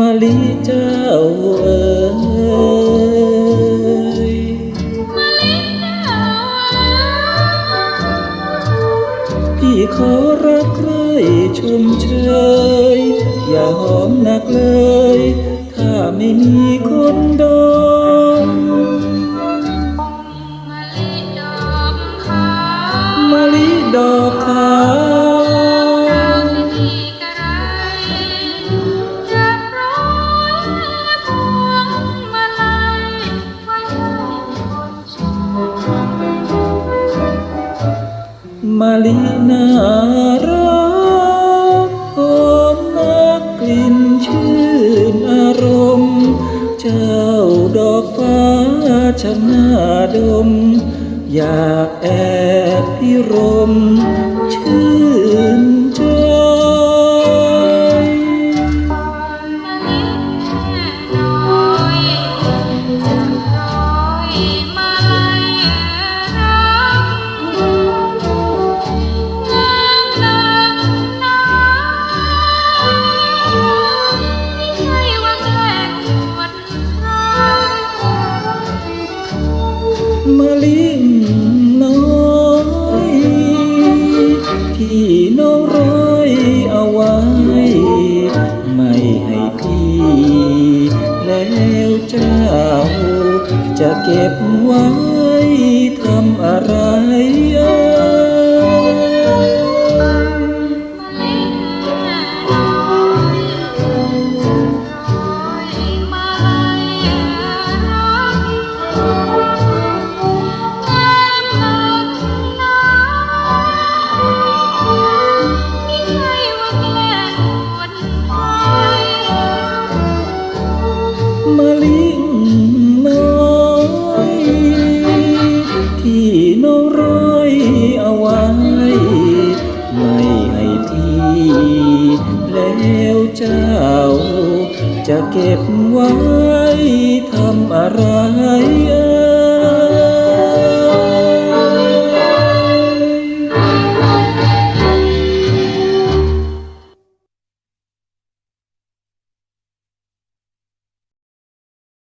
มาลีเจ้าเอ๋ยพี่ขอรักใครชมเชย อย่าหอมหนักเลย ถ้าไม่มีคน มาลีน่ารักหอมนักกลิ่นชื่นอารมณ์ เจ้าดอกฟ้าชะนาดม อยากแอบพิรมชื่น มะลิน้อยที่น้องร้อยเอาไว้ ไม่ให้พี่ แล้วเจ้าจะเก็บไว้ เก็บไว้ทำอะไร